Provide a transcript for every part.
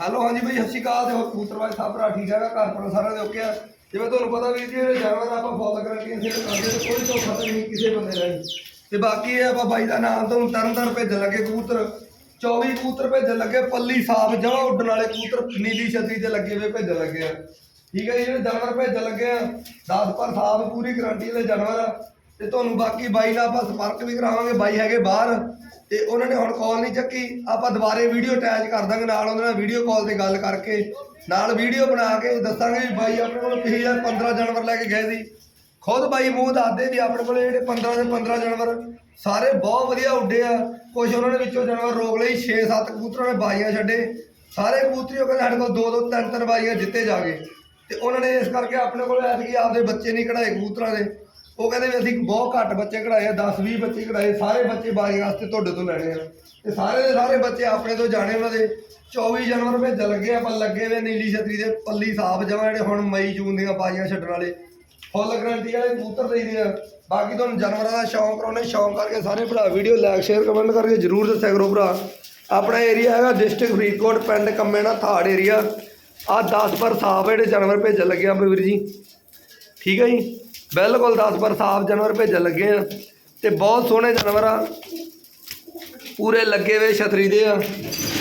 Hello, ਹਾਂਜੀ ਬਈ, ਸਤਿ ਸ਼੍ਰੀ ਅਕਾਲ ਤੇ ਹੋਰ ਕਬੂਤਰਬਾਜ਼ ਸਭ ਭਰਾ ਠੀਕ ਹੈਗਾ ਘਰ ਪਰ ਸਾਰਿਆਂ ਦੇ ਓਕੇ ਆ? ਜਿਵੇਂ ਤੁਹਾਨੂੰ ਪਤਾ ਵੀ ਜੀ, ਜਿਹੜੇ ਜਾਨਵਰ ਆਪਾਂ ਫੋਲੋ ਕਰਾਂਗੇ ਸੇ ਕਰਦੇ ਤੇ ਕੋਈ ਤੋਂ ਖਤਮ ਨਹੀਂ ਕਿਸੇ ਬੰਦੇ ਦਾ ਜੀ। ਤੇ ਬਾਕੀ ਇਹ ਆਪਾਂ ਬਾਈ ਦਾ ਨਾਮ ਤੁਹਾਨੂੰ ਤਰਨ ਤਰਨ ਭੇਜਣ ਲੱਗੇ ਕਬੂਤਰ। 24 ਕਬੂਤਰ ਭੇਜਣ ਲੱਗੇ, ਪੱਲੀ ਸਾਫ਼ ਜਮਾ ਉੱਡਣ ਵਾਲੇ ਕਬੂਤਰ ਨੀਲੀ ਛਤਰੀ ਤੇ ਲੱਗੇ ਹੋਏ ਭੇਜਣ ਲੱਗੇ ਆ। ਠੀਕ ਹੈ ਜੀ, ਜਿਹੜੇ ਜਾਨਵਰ ਭੇਜਣ ਲੱਗੇ ਆ 10 ਪਰ ਸਾਫ਼ ਪੂਰੀ ਗਰੰਟੀ ਵਾਲੇ ਜਾਨਵਰ ਆ। ਤੇ ਤੁਹਾਨੂੰ ਬਾਕੀ ਬਾਈ ਨਾਲ ਆਪਾਂ ਸੰਪਰਕ ਵੀ ਕਰਾਵਾਂਗੇ, ਬਾਈ ਹੈਗੇ ਬਾਹਰ। ਤੇ ਉਹਨਾਂ ਨੇ ਹੁਣ ਕਾਲ ਨਹੀਂ ਚੱਕੀ। ਆਪਾਂ ਦੁਬਾਰੇ ਵੀਡੀਓ ਅਟੈਚ ਕਰ ਦਾਂਗੇ ਨਾਲ ਉਹਨਾਂ ਨਾਲ ਵੀਡੀਓ ਕਾਲ ਤੇ ਗੱਲ ਕਰਕੇ। ਨਾਲ ਵੀਡੀਓ ਬਣਾ ਕੇ ਦੱਸਾਂਗੇ ਵੀ ਬਾਈ ਆਪਣੇ ਕੋਲ ਪਿਛਲੇ ਹਜ਼ਾਰ 15 ਜਾਨਵਰ ਲੈ ਕੇ ਗਏ ਸੀ। ਖੁਦ ਬਾਈ ਮੂੰਹ ਦੱਸਦੇ ਵੀ ਆਪਣੇ ਕੋਲ ਜਿਹੜੇ 15 ਦੇ 15 ਜਾਨਵਰ, ਸਾਰੇ ਬਹੁਤ ਵਧੀਆ ਉੱਡੇ ਆ। ਕੁਝ ਉਹਨਾਂ ਨੇ ਵਿੱਚੋਂ ਜਾਨਵਰ ਰੋਕ ਲਈ 6-7 ਕਬੂਤਰਾਂ ਨੇ ਬਾਜ਼ੀਆਂ ਛੱਡੇ। ਸਾਰੇ ਕਬੂਤਰੀ ਉਹ ਕਹਿੰਦੇ ਸਾਡੇ ਕੋਲ ਦੋ ਦੋ ਤਿੰਨ ਤਿੰਨ ਬਾਜ਼ੀਆਂ ਜਿੱਤੇ ਜਾ ਗਏ ਤੇ ਉਹਨਾਂ ਨੇ ਇਸ ਕਰਕੇ ਆਪਣੇ ਕੋਲ ਐਤਕੀ ਆਪਦੇ ਬੱਚੇ ਨਹੀਂ ਕਢਾਏ ਕਬੂਤਰਾਂ ਦੇ। ਉਹ ਕਹਿੰਦੇ ਵੀ ਅਸੀਂ ਬਹੁਤ ਘੱਟ ਬੱਚੇ ਕਢਾਏ ਆ 10-20 ਬੱਚੇ ਕਢਾਏ, ਸਾਰੇ ਬੱਚੇ ਬਾਜ਼ੀ ਵਾਸਤੇ ਤੁਹਾਡੇ ਤੋਂ ਲੈਣੇ ਆ। ਤੇ ਸਾਰੇ ਦੇ ਸਾਰੇ ਬੱਚੇ ਆਪਣੇ ਤੋਂ ਜਾਣੇ ਉਹਨਾਂ ਦੇ। 24 ਜਨਵਰ ਭੇਜਣ ਲੱਗੇ ਆਪਾਂ ਲੱਗੇ ਵੇ ਨੀਲੀ ਛਤਰੀ ਦੇ ਪੱਲੀ ਸਾਫ਼ ਜਮਾ ਜਿਹੜੇ ਹੁਣ ਮਈ, ਜੂਨ ਦੀਆਂ ਬਾਜ਼ੀਆਂ ਛੱਡਣ ਵਾਲੇ। ਫੁੱਲ ਗਰੰਟੀ ਵਾਲੇ ਕਬੂਤਰ ਦੇਈਦੇ ਆ। ਬਾਕੀ ਤੁਹਾਨੂੰ ਜਾਨਵਰਾਂ ਦਾ ਸ਼ੌਂਕ ਕਰਾਉਣੇ ਸ਼ੌਂਕ ਕਰਕੇ ਸਾਰੇ ਭਰਾ ਵੀਡੀਓ ਲਾਈਕ ਸ਼ੇਅਰ ਕਮੈਂਟ ਕਰਕੇ ਜਰੂਰ ਦੱਸਿਆ ਕਰੋ ਭਰਾ। ਆਪਣਾ ਏਰੀਆ ਹੈਗਾ ਡਿਸਟ੍ਰਿਕਟ ਫਰੀਦਕੋਟ, ਪਿੰਡ ਕੰਮੇਣਾ, ਥਾੜ ਏਰੀਆ ਆ 10 ਪਰ ਸਾਫ਼ ਜਿਹੜੇ ਜਾਨਵਰ ਭੇਜਣ ਲੱਗੇ ਆ ਵੀਰ ਜੀ। ਠੀਕ ਹੈ ਜੀ? ਬਿਲਕੁਲ 10 ਪਰ ਸਾਫ਼ ਜਾਨਵਰ ਭੇਜਣ ਲੱਗੇ ਆ ਤੇ ਬਹੁਤ ਸੋਹਣੇ ਜਾਨਵਰ ਆ। ਪੂਰੇ ਲੱਗੇ ਵੇ ਛਤਰੀ ਦੇ ਆ।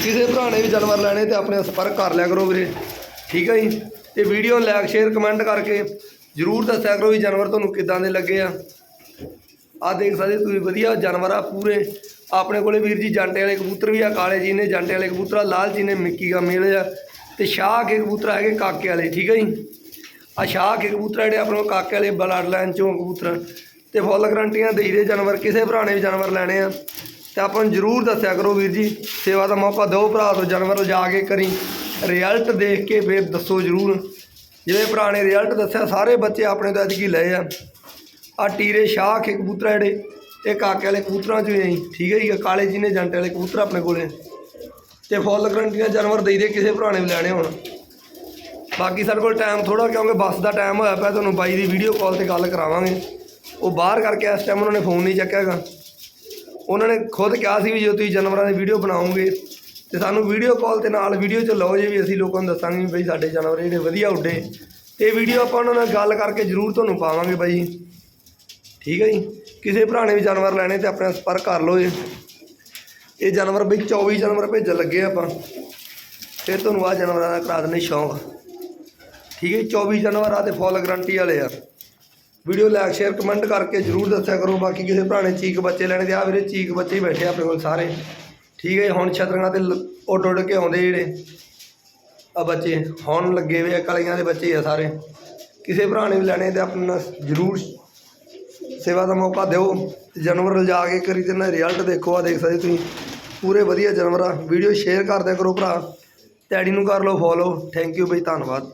ਕਿਸੇ ਭਰਾ ਨੇ ਵੀ ਜਾਨਵਰ ਲੈਣੇ ਤੇ ਆਪਣੇ ਨਾਲ ਸੰਪਰਕ ਕਰ ਲਿਆ ਕਰੋ ਵੀਰੇ। ਠੀਕ ਆ ਜੀ? ਤੇ ਵੀਡੀਓ ਨੂੰ ਲਾਈਕ ਸ਼ੇਅਰ ਕਮੈਂਟ ਕਰਕੇ ਜਰੂਰ ਦੱਸਿਆ ਕਰੋ ਵੀ ਜਾਨਵਰ ਤੁਹਾਨੂੰ ਕਿੱਦਾਂ ਦੇ ਲੱਗੇ ਆ। ਆ ਦੇਖ ਸਕਦੇ ਤੁਸੀਂ ਵਧੀਆ ਜਾਨਵਰ ਆ ਪੂਰੇ। ਆਪਣੇ ਕੋਲੇ ਵੀਰ ਜੀ ਜਾਂਟੇ ਵਾਲੇ ਕਬੂਤਰ ਵੀ ਆ, ਕਾਲੇ ਜੀ ਨੇ, ਜਾਂਟੇ ਵਾਲੇ ਕਬੂਤਰ ਆ, ਲਾਲ ਜੀ ਨੇ, ਮਿੱਕੀ ਗਾ ਮੇਲੇ ਆ। ਤੇ ਸ਼ਾਹ ਕੇ ਕਬੂਤਰ ਹੈਗੇ ਕਾਕੇ ਵਾਲੇ, ਠੀਕ ਹੈ ਜੀ? ਆ ਸ਼ਾਹ ਕੇ ਕਬੂਤਰ ਜਿਹੜੇ ਆਪਣੇ ਕਾਕੇ ਵਾਲੇ ਬਲੱਡ ਲਾਈਨ ਚੋਂ ਕਬੂਤਰ। ਤੇ ਫੁੱਲ ਗਰੰਟੀਆਂ ਦੇਈਦੇ ਜਾਨਵਰ, ਕਿਸੇ ਭਰਾ ਨੇ ਵੀ ਜਾਨਵਰ ਲੈਣੇ ਆ। ਤੇ ਆਪਾਂ ਨੂੰ ਜਰੂਰ ਦੱਸਿਆ ਕਰੋ ਵੀਰ ਜੀ, ਸੇਵਾ ਦਾ ਮੌਕਾ ਦਿਓ ਭਰਾ ਤੋਂ, ਜਾਨਵਰ ਜਾ ਕੇ ਕਰੀ। ਰਿਜ਼ਲਟ ਦੇਖ ਕੇ ਫਿਰ ਦੱਸੋ ਜਰੂਰ। ਜਿਵੇਂ ਭਰਾ ਨੇ ਰਿਜ਼ਲਟ ਦੱਸਿਆ, ਸਾਰੇ ਬੱਚੇ ਆਪਣੇ ਤੋਂ ਐਤਕੀ ਲਏ ਆ। ਆ ਟੀਰੇ ਸ਼ਾਹ ਕੇ ਕਬੂਤਰ ਜਿਹੜੇ, ਇਹ ਕਾਕੇ ਵਾਲੇ ਕਬੂਤਰਾਂ ਚੋਂ ਹੀ ਆ ਠੀਕ ਹੈ ਜੀ ਕਾਲੇ ਜੀ ਨੇ, ਜੰਟੇ ਵਾਲੇ ਕਬੂਤਰ ਆਪਣੇ ਕੋਲੇ। ਤੇ ਫੁੱਲ ਗਰੰਟੀਆਂ ਜਾਨਵਰ ਦੇਈਦੇ ਕਿਸੇ ਭਰਾ ਨੇ ਵੀ ਲੈਣੇ ਹੋਣ। ਬਾਕੀ ਸਾਡੇ ਕੋਲ ਟਾਈਮ ਥੋੜਾ ਕਿਉਂਕਿ ਬੱਸ ਦਾ ਟਾਈਮ ਹੋਇਆ ਪਿਆ, ਤੁਹਾਨੂੰ ਬਾਈ ਦੀ ਵੀਡੀਓ ਕਾਲ ਤੇ ਗੱਲ ਕਰਾਵਾਂਗੇ। ਉਹ ਬਾਹਰ ਕਰਕੇ ਇਸ ਟਾਈਮ ਉਹਨਾਂ ਨੇ ਫੋਨ ਨਹੀਂ ਚੱਕਿਆਗਾ ਉਹਨਾਂ ਨੇ ਖੁਦ ਕਿਹਾ ਸੀ ਵੀ ਜੇ ਤੁਸੀਂ ਜਾਨਵਰਾਂ ਦੀ ਵੀਡੀਓ ਬਣਾਓਗੇ, ਤੇ ਸਾਨੂੰ ਵੀਡੀਓ ਕਾਲ ਤੇ ਨਾਲ ਵੀਡੀਓ ਚ ਲਓ ਜੇ ਵੀ ਅਸੀਂ ਲੋਕਾਂ ਨੂੰ ਦੱਸਾਂਗੇ ਵੀ ਬਈ ਸਾਡੇ ਜਾਨਵਰ ਜਿਹੜੇ ਵਧੀਆ ਉੱਡੇ। ਤੇ ਵੀਡੀਓ ਆਪਾਂ ਉਹਨਾਂ ਨਾਲ ਗੱਲ ਕਰਕੇ ਜ਼ਰੂਰ ਤੁਹਾਨੂੰ ਪਾਵਾਂਗੇ ਬਾਈ। ਠੀਕ ਹੈ ਜੀ? ਕਿਸੇ ਭਰਾ ਨੇ ਵੀ ਜਾਨਵਰ ਲੈਣੇ ਤੇ ਆਪਣੇ ਸੰਪਰਕ ਕਰ ਲਓ ਜੀ। ਇਹ ਜਾਨਵਰ ਬਈ 24 ਜਾਨਵਰ ਭੇਜਣ ਲੱਗੇ ਆਪਾਂ। ਫਿਰ ਤੁਹਾਨੂੰ ਆ ਜਾਨਵਰਾਂ ਦਾ ਕਰਾ ਦਿੰਦੇ ਸ਼ੌਂਕ। ਠੀਕ ਹੈ ਜੀ, 24 ਜਾਨਵਰ ਆ ਤੇ ਫੁੱਲ ਗਰੰਟੀ ਵਾਲੇ ਆ। ਵੀਡੀਓ ਲਾਈਕ ਸ਼ੇਅਰ ਕਮੈਂਟ ਕਰਕੇ ਜਰੂਰ ਦੱਸਿਆ ਕਰੋ। ਬਾਕੀ ਕਿਸੇ ਭਰਾ ਨੇ ਚੀਕ ਬੱਚੇ ਲੈਣੇ ਤੇ ਆ ਵੀਰੇ ਚੀਕ ਬੱਚੇ ਹੀ ਬੈਠੇ ਆ ਆਪਣੇ ਕੋਲ ਸਾਰੇ। ਠੀਕ ਹੈ ਜੀ, ਹੁਣ ਛਤਰੀਆਂ ਤੇ ਉੱਡ ਉੱਡ ਕੇ ਆਉਂਦੇ ਜਿਹੜੇ। ਆ ਬੱਚੇ ਹੁਣ ਲੱਗੇ ਹੋਏ ਆ ਕਲੀਆਂ ਦੇ ਬੱਚੇ ਆ ਸਾਰੇ। ਕਿਸੇ ਭਰਾ ਨੇ ਵੀ ਲੈਣੇ ਤੇ ਆਪਣਾ ਜਰੂਰ ਸੇਵਾ ਦਾ ਮੌਕਾ ਦਿਓ। ਜਾਨਵਰ ਲਿਜਾ ਕੇ ਕਰੀ ਤੇ ਨਾ ਰਿਜ਼ਲਟ ਦੇਖੋ ਆ ਦੇਖ ਸਕਦੇ ਤੁਸੀਂ। ਪੂਰੇ ਵਧੀਆ ਜਾਨਵਰ ਆ। ਵੀਡੀਓ ਸ਼ੇਅਰ ਕਰ ਕਰੋ ਭਰਾ। ਡੈਡੀ ਨੂੰ ਕਰ ਲਓ ਫੋਲੋ। ਥੈਂਕ ਯੂ ਬਈ ਧੰਨਵਾਦ।